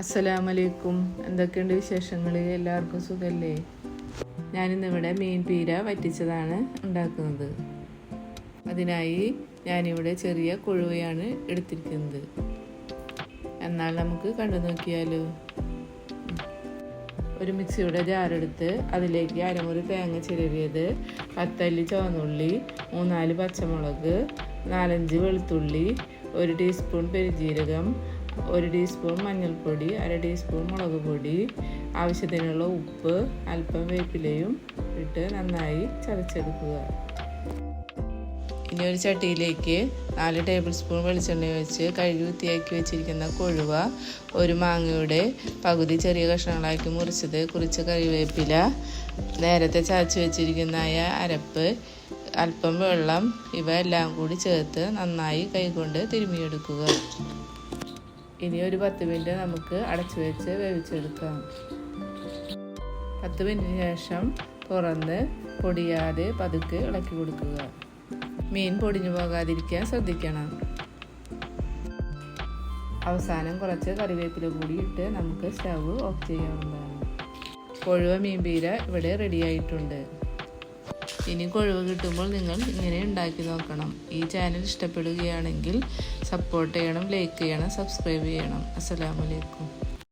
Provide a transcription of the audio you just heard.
അസ്സലാമലൈക്കും. എന്തൊക്കെയുണ്ട് വിശേഷങ്ങൾ എല്ലാവർക്കും സുഖമല്ലേ ഞാനിന്നിവിടെ മീൻ പീര വറ്റിച്ചതാണ് ഉണ്ടാക്കുന്നത്. അതിനായി ഞാനിവിടെ ചെറിയ കൊഴുവയാണ് എടുത്തിരിക്കുന്നത്. എന്നാൽ നമുക്ക് കണ്ടു നോക്കിയാലോ? ഒരു മിക്സിയുടെ ജാറെടുത്ത് അതിലേക്ക് അരമുറി തേങ്ങ ചിരവിയത് പത്തല്ലി ചുവന്നുള്ളി മൂന്നാൽ പച്ചമുളക് നാലഞ്ച് വെളുത്തുള്ളി ഒരു ടീസ്പൂൺ പെരുജീരകം ഒരു ടീസ്പൂൺ മഞ്ഞൾപ്പൊടി അര ടീസ്പൂൺ മുളക് പൊടി ആവശ്യത്തിനുള്ള ഉപ്പ് അല്പം വേപ്പിലയും ഇട്ട് നന്നായി ചതച്ചെടുക്കുക. ഇനി ഒരു ചട്ടിയിലേക്ക് നാല് ടേബിൾ സ്പൂൺ വെളിച്ചെണ്ണ ഒഴിച്ച് കഴുകി വൃത്തിയാക്കി വെച്ചിരിക്കുന്ന കൊഴുവ ഒരു മാങ്ങയുടെ പകുതി ചെറിയ കഷ്ണങ്ങളാക്കി മുറിച്ചത് കുറിച്ച് കറിവേപ്പില നേരത്തെ ചതച്ച് വെച്ചിരിക്കുന്ന അരപ്പ് അല്പം വെള്ളം ഇവ എല്ലാം കൂടി ചേർത്ത് നന്നായി കൈകൊണ്ട് തിരുമിയെടുക്കുക ഇനി ഒരു പത്ത് മിനിറ്റ് നമുക്ക് അടച്ചു വെച്ച് വേവിച്ചെടുക്കാം. പത്ത് മിനിറ്റിന് ശേഷം തുറന്ന് പൊടിയാതെ പതുക്കെ ഇളക്കി കൊടുക്കുക. മീൻ പൊടിഞ്ഞു പോകാതിരിക്കാൻ ശ്രദ്ധിക്കണം. അവസാനം കുറച്ച് കറിവേപ്പില കൂടി ഇട്ട് നമുക്ക് സ്റ്റവ് ഓഫ് ചെയ്യാവുന്നതാണ്. കൊഴുവ മീൻ പീര ഇവിടെ റെഡി ആയിട്ടുണ്ട്. ഇനി കൊഴിവ് കിട്ടുമ്പോൾ നിങ്ങൾ ഇങ്ങനെ ഉണ്ടാക്കി നോക്കണം. ഈ ചാനൽ ഇഷ്ടപ്പെടുകയാണെങ്കിൽ സപ്പോർട്ട് ചെയ്യണം ലൈക്ക് ചെയ്യണം സബ്സ്ക്രൈബ് ചെയ്യണം. അസ്സലാമലൈക്കും